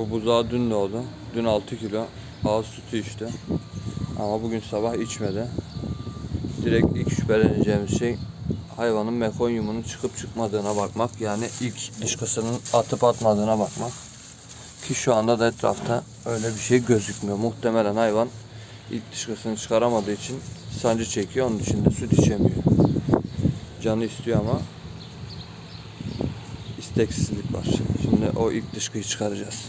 Bu buzağı dün doğdu. Dün 6 kilo ağız sütü içti. Ama bugün sabah içmedi. Direkt ilk şüpheleneceğimiz şey hayvanın mekonyumunun çıkıp çıkmadığına bakmak. Yani ilk dışkısının atıp atmadığına bakmak. Ki şu anda da etrafta öyle bir şey gözükmüyor. Muhtemelen hayvan ilk dışkısını çıkaramadığı için sancı çekiyor. Onun için de süt içemiyor. Canı istiyor ama isteksizlik var. Şimdi o ilk dışkıyı çıkaracağız.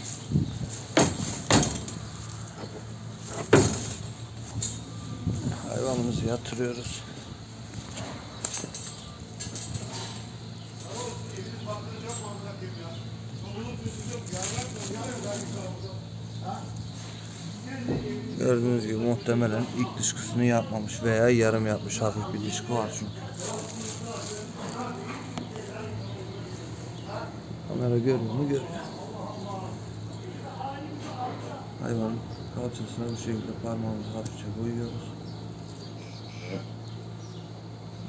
Hayvanımızı yatırıyoruz. Gördüğünüz gibi muhtemelen ilk dışkısını yapmamış veya yarım yapmış hafif bir dışkı var çünkü. Kamera görüyor mu? Görüyor. Hayvanın kalçasına bu şekilde parmağımızı hafifçe koyuyoruz.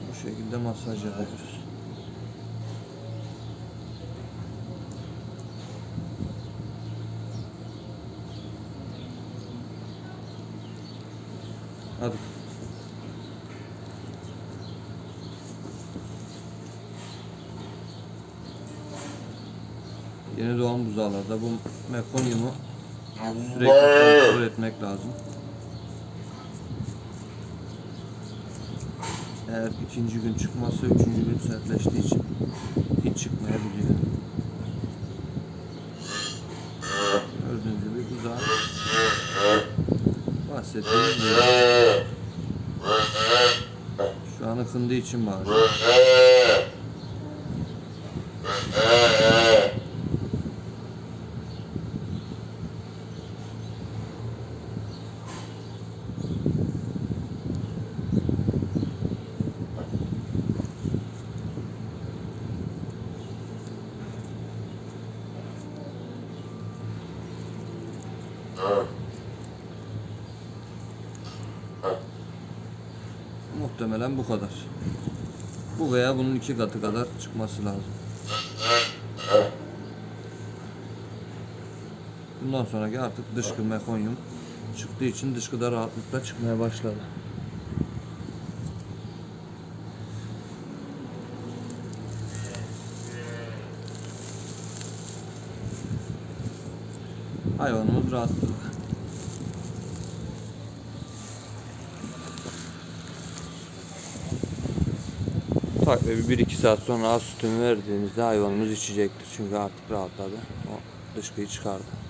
Bu şekilde masaj yapıyoruz. Hadi. Yeni doğan buzağlarda bu mekonyumu sürekli kontrol etmek lazım. Eğer ikinci gün çıkmazsa üçüncü gün sertleştiği için hiç çıkmayabiliyor. Gördüğünüz gibi buzağı bahsettiğim gibi. Şu an ıkındığı için bağırıyor. Muhtemelen bu kadar. Bu veya bunun iki katı kadar çıkması lazım. Bundan sonraki artık dışkı mekonyum çıktığı için dışkı da rahatlıkla çıkmaya başladı. Hayvanımız rahatladı. Takribi 1-2 saat sonra az sütünü verdiğimizde hayvanımız içecektir. Çünkü artık rahatladı. O dışkıyı çıkardı.